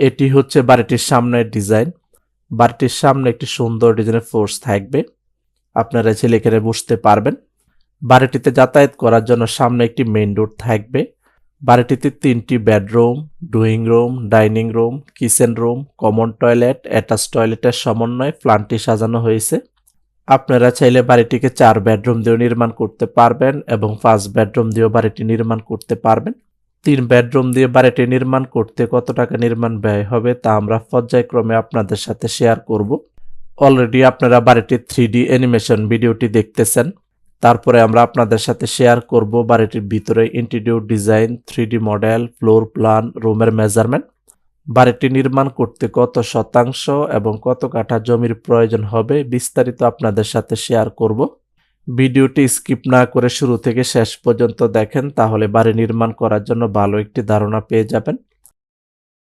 এটি হচ্ছে বাড়িটির সামনের ডিজাইন বাড়িটির সামনে একটি সুন্দর ডিজাইনের ফোর্স থাকবে। আপনারা ছেলে এখানে বসতে পারবেন। বাড়িটিতে যাতায়াত করার জন্য সামনে একটি মেইন রোড থাকবে। বাড়িটিতে তিনটি bedroom drawing room dining room kitchen room common toilet attach টয়লেটের সমন্বয়ে প্ল্যানটি সাজানো হয়েছে। আপনারা চাইলে বাড়িটিকে চার বেডরুম দিয়েও নির্মাণ করতে পারবেন এবং পাঁচ বেডরুম দিয়েও বাড়িটি নির্মাণ করতে পারবেন। তিন বেডরুম দিয়ে বাড়িটি নির্মাণ করতে কত টাকা নির্মাণ ব্যয় হবে তা আমরা পর্যায়ক্রমে আপনাদের সাথে শেয়ার করব। অলরেডি আপনারা বাড়িটির থ্রি ডি অ্যানিমেশন ভিডিওটি দেখতেছেন। তারপরে আমরা আপনাদের সাথে শেয়ার করব বাড়িটির ভিতরে interior design three model floor plan রুমের মেজারমেন্ট বাড়িটি নির্মাণ করতে কত শতাংশ এবং কত কাঠা জমির প্রয়োজন হবে বিস্তারিত আপনাদের সাথে শেয়ার করব। ভিডিওটি স্কিপ না করে শুরু থেকে শেষ পর্যন্ত দেখেন, তাহলে বাড়ি নির্মাণ করার জন্য ভালো একটি ধারণা পেয়ে যাবেন।